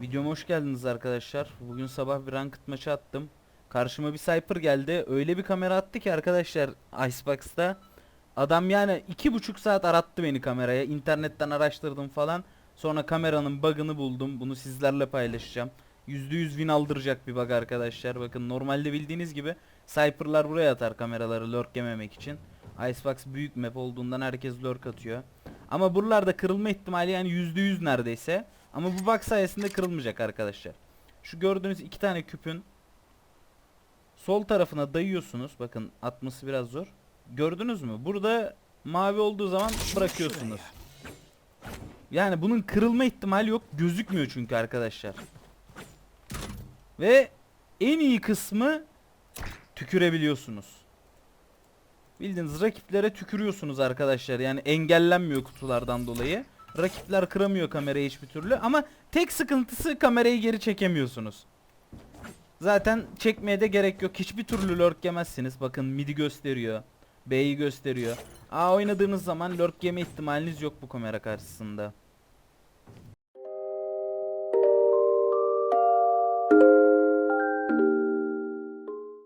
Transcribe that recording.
Videoma hoş geldiniz arkadaşlar. Bugün sabah bir ranked maçı attım. Karşıma bir Cypher geldi. Öyle bir kamera attı ki arkadaşlar Icebox'ta. Adam yani iki buçuk saat arattı beni kameraya. İnternetten araştırdım falan. Sonra kameranın bug'ını buldum. Bunu sizlerle paylaşacağım. %100 win aldıracak bir bug arkadaşlar. Bakın normalde bildiğiniz gibi Cypher'lar buraya atar kameraları lurk yememek için. Icebox büyük map olduğundan herkes lurk atıyor. Ama buralarda kırılma ihtimali yani %100 neredeyse. Ama bu bug sayesinde kırılmayacak arkadaşlar. Şu gördüğünüz iki tane küpün sol tarafına dayıyorsunuz. Bakın atması biraz zor. Gördünüz mü? Burada mavi olduğu zaman bırakıyorsunuz. Yani bunun kırılma ihtimali yok. Gözükmüyor çünkü arkadaşlar. Ve en iyi kısmı tükürebiliyorsunuz. Bildiğiniz rakiplere tükürüyorsunuz arkadaşlar. Yani engellenmiyor kutulardan dolayı. Rakipler kıramıyor kamerayı hiçbir türlü ama tek sıkıntısı kamerayı geri çekemiyorsunuz. Zaten çekmeye de gerek yok. Hiçbir türlü lurk yemezsiniz. Bakın midi gösteriyor. B'yi gösteriyor. A oynadığınız zaman lurk yeme ihtimaliniz yok bu kamera karşısında.